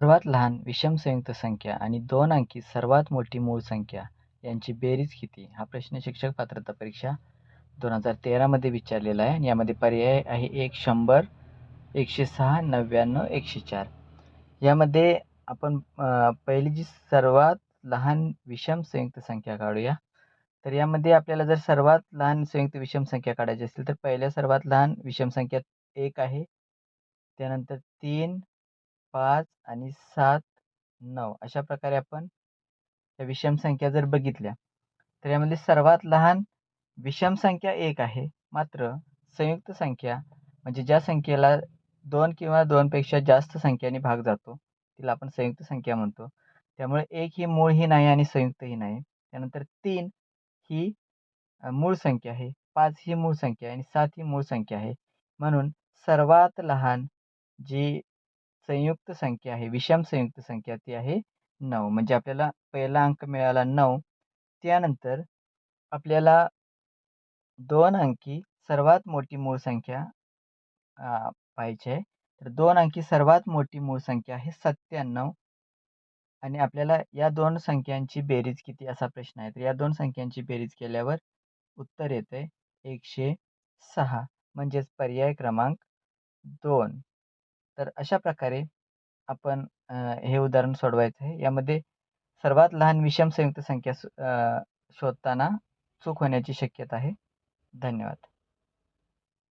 सर्वात लहान विषम संयुक्त संख्या आणि दोन अंकी सर्वात मोठी मूळ संख्या यांची बेरीज किती? हा प्रश्न शिक्षक पात्रता परीक्षा दोन हजार तेरामध्ये विचारलेला आहे. आणि यामध्ये पर्याय आहे एक शंभर एकशे सहा नव्याण्णव एकशे चार. यामध्ये आपण पहिली जी सर्वात लहान विषम संयुक्त संख्या काढूया. तर यामध्ये आपल्याला जर सर्वात लहान संयुक्त विषम संख्या काढायची असेल तर पहिल्या सर्वात लहान विषम संख्या एक आहे. त्यानंतर तीन पाच आणि सात नऊ अशा प्रकारे आपण त्या विषम संख्या जर बघितल्या तर यामध्ये सर्वात लहान विषम संख्या एक आहे. मात्र संयुक्त संख्या म्हणजे ज्या संख्येला दोन किंवा दोनपेक्षा जास्त संख्याने भाग जातो तिला आपण संयुक्त संख्या म्हणतो. त्यामुळे एक ही मूळ ही नाही आणि संयुक्तही नाही. त्यानंतर तीन ही मूळ संख्या आहे. पाच ही मूळ संख्या आहे आणि सात ही मूळ संख्या आहे. म्हणून सर्वात लहान जी संयुक्त संख्या आहे. विषम संयुक्त संख्या ती आहे नऊ. म्हणजे आपल्याला पहिला अंक मिळाला नऊ. त्यानंतर आपल्याला दोन अंकी सर्वात मोठी मूळ संख्या पाहिजे आहे. तर दोन अंकी सर्वात मोठी मूळ संख्या आहे सत्त्याण्णव. आणि आपल्याला या दोन संख्यांची बेरीज किती असा प्रश्न आहे. तर या दोन संख्यांची बेरीज केल्यावर उत्तर येते एकशे सहा. म्हणजेच पर्याय क्रमांक दोन. तर अशा प्रकारे आपण हे उदाहरण सोडवायचं आहे. यामध्ये सर्वात लहान विषम संयुक्त संख्या शोधताना चूक होण्याची शक्यता आहे. धन्यवाद.